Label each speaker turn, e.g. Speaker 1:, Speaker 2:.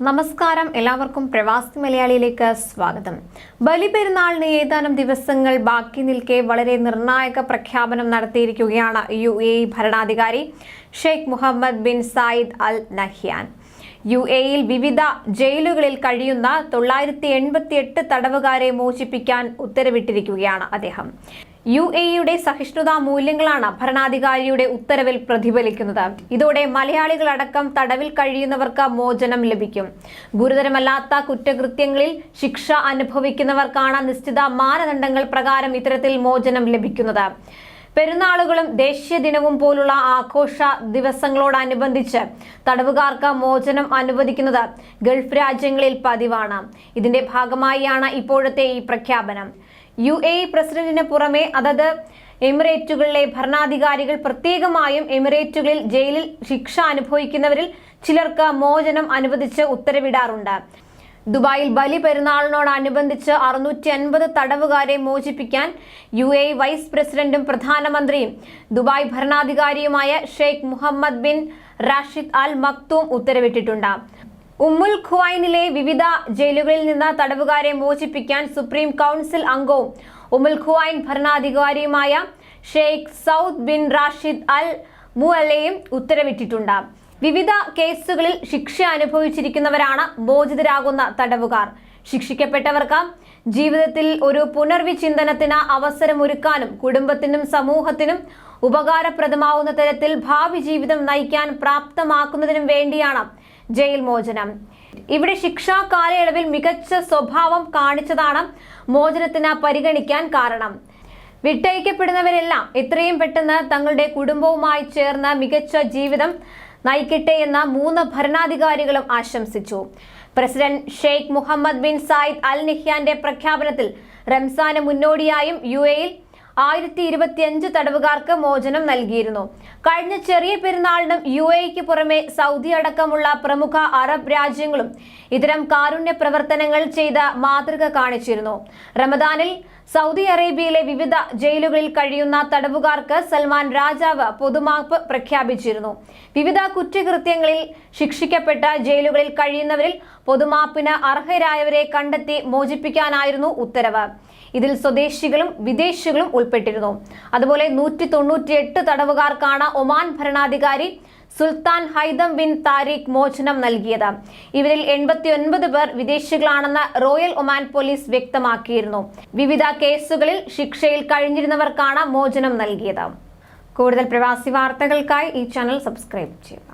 Speaker 1: നമസ്കാരം. എല്ലാവർക്കും പ്രവാസി മലയാളിയിലേക്ക് സ്വാഗതം. ബലിപെരുന്നാളിന് ഏതാനും ദിവസങ്ങൾ ബാക്കി നിൽക്കെ വളരെ നിർണായക പ്രഖ്യാപനം നടത്തിയിരിക്കുകയാണ് യു എ ഭരണാധികാരി Sheikh Mohammed bin Zayed Al Nahyan. U എയിൽ വിവിധ ജയിലുകളിൽ കഴിയുന്ന തൊള്ളായിരത്തി എൺപത്തി എട്ട് തടവുകാരെ മോചിപ്പിക്കാൻ ഉത്തരവിട്ടിരിക്കുകയാണ് അദ്ദേഹം. യു എ യുടെ സഹിഷ്ണുതാ മൂല്യങ്ങളാണ് ഭരണാധികാരിയുടെ ഉത്തരവിൽ പ്രതിഫലിക്കുന്നത്. ഇതോടെ മലയാളികളടക്കം തടവിൽ കഴിയുന്നവർക്ക് മോചനം ലഭിക്കും. ഗുരുതരമല്ലാത്ത കുറ്റകൃത്യങ്ങളിൽ ശിക്ഷ അനുഭവിക്കുന്നവർക്കാണ് നിശ്ചിത മാനദണ്ഡങ്ങൾ പ്രകാരം ഇത്തരത്തിൽ മോചനം ലഭിക്കുന്നത്. പെരുന്നാളുകളും ദേശീയ ദിനവും പോലുള്ള ആഘോഷ ദിവസങ്ങളോടനുബന്ധിച്ച് തടവുകാർക്ക് മോചനം അനുവദിക്കുന്നത് ഗൾഫ് രാജ്യങ്ങളിൽ പതിവാണ്. ഇതിന്റെ ഭാഗമായാണ് ഇപ്പോഴത്തെ ഈ പ്രഖ്യാപനം. യു എ പ്രസിഡന്റിന് പുറമെ അതത് എമിറേറ്റുകളിലെ ഭരണാധികാരികൾ പ്രത്യേകമായും എമിറേറ്റുകളിൽ ജയിലിൽ ശിക്ഷ അനുഭവിക്കുന്നവരിൽ ചിലർക്ക് മോചനം അനുവദിച്ച് ഉത്തരവിടാറുണ്ട്. ദുബായിൽ ബലി പെരുന്നാളിനോടനുബന്ധിച്ച് അറുന്നൂറ്റി അൻപത് തടവുകാരെ മോചിപ്പിക്കാൻ യു എ വൈസ് പ്രസിഡന്റും പ്രധാനമന്ത്രിയും. Dubai ഭരണാധികാരിയുമായ Sheikh Mohammed bin Rashid Al Maktoum ഉത്തരവിട്ടിട്ടുണ്ട്. ഉമ്മുൽ ഖുവൈനിലെ വിവിധ ജയിലുകളിൽ നിന്ന് തടവുകാരെ മോചിപ്പിക്കാൻ സുപ്രീം കൗൺസിൽ അംഗവും ഉമ്മുൽ Quwain ഭരണാധികാരിയുമായ Sheikh Saud bin Rashid Al മുഅലയും ഉത്തരവിട്ടിട്ടുണ്ട്. വിവിധ കേസുകളിൽ ശിക്ഷ അനുഭവിച്ചിരിക്കുന്നവരാണ് മോചിതരാകുന്ന തടവുകാർ. ശിക്ഷിക്കപ്പെട്ടവർക്ക് ജീവിതത്തിൽ ഒരു പുനർവിചിന്തനത്തിന് അവസരമൊരുക്കാനും കുടുംബത്തിനും സമൂഹത്തിനും ഉപകാരപ്രദമാവുന്ന തരത്തിൽ ഭാവി ജീവിതം നയിക്കാൻ പ്രാപ്തമാക്കുന്നതിനും വേണ്ടിയാണ് ജയിൽ മോചനം. ഇവിടെ ശിക്ഷാ കാലയളവിൽ മികച്ച സ്വഭാവം കാണിച്ചതാണ് മോചനത്തിന് പരിഗണിക്കാൻ കാരണം. വിട്ടയക്കപ്പെടുന്നവരെല്ലാം എത്രയും പെട്ടെന്ന് തങ്ങളുടെ കുടുംബവുമായി ചേർന്ന് മികച്ച ജീവിതം നയിക്കട്ടെ എന്ന് മൂന്ന് ഭരണാധികാരികളും ആശംസിച്ചു. President Sheikh Mohamed bin Zayed Al നിഹ്യാന്റെ പ്രഖ്യാപനത്തിൽ റംസാന് മുന്നോടിയായും യു എയിൽ ആയിരത്തി ഇരുപത്തിയഞ്ച് തടവുകാർക്ക് മോചനം നൽകിയിരുന്നു. കഴിഞ്ഞ ചെറിയ പെരുന്നാളിനും യു എക്ക് പുറമെ സൗദി അടക്കമുള്ള പ്രമുഖ അറബ് രാജ്യങ്ങളും ഇത്തരം കാരുണ്യ പ്രവർത്തനങ്ങൾ ചെയ്ത മാതൃക കാണിച്ചിരുന്നു. റമദാനിൽ സൗദി അറേബ്യയിലെ വിവിധ ജയിലുകളിൽ കഴിയുന്ന തടവുകാർക്ക് സൽമാൻ രാജാവ് പൊതുമാപ്പ് പ്രഖ്യാപിച്ചിരുന്നു. വിവിധ കുറ്റകൃത്യങ്ങളിൽ ശിക്ഷിക്കപ്പെട്ട ജയിലുകളിൽ കഴിയുന്നവരിൽ പൊതുമാപ്പിന് അർഹരായവരെ കണ്ടെത്തി മോചിപ്പിക്കാനായിരുന്നു ഉത്തരവ്. ഇതിൽ സ്വദേശികളും വിദേശികളും ഉൾപ്പെട്ടിരുന്നു. അതുപോലെ നൂറ്റി തൊണ്ണൂറ്റിയെട്ട് തടവുകാർക്കാണ് ഒമാൻ ഭരണാധികാരി സുൽത്താൻ ഹൈദം ബിൻ താരിഖ് മോചനം നൽകിയത്. ഇവരിൽ എൺപത്തി ഒൻപത് പേർ വിദേശികളാണെന്ന് റോയൽ ഒമാൻ പോലീസ് വ്യക്തമാക്കിയിരുന്നു. വിവിധ കേസുകളിൽ ശിക്ഷയിൽ കഴിഞ്ഞിരുന്നവർക്കാണ് മോചനം നൽകിയത്. കൂടുതൽ പ്രവാസി വാർത്തകൾക്കായി ഈ ചാനൽ സബ്സ്ക്രൈബ് ചെയ്യുക.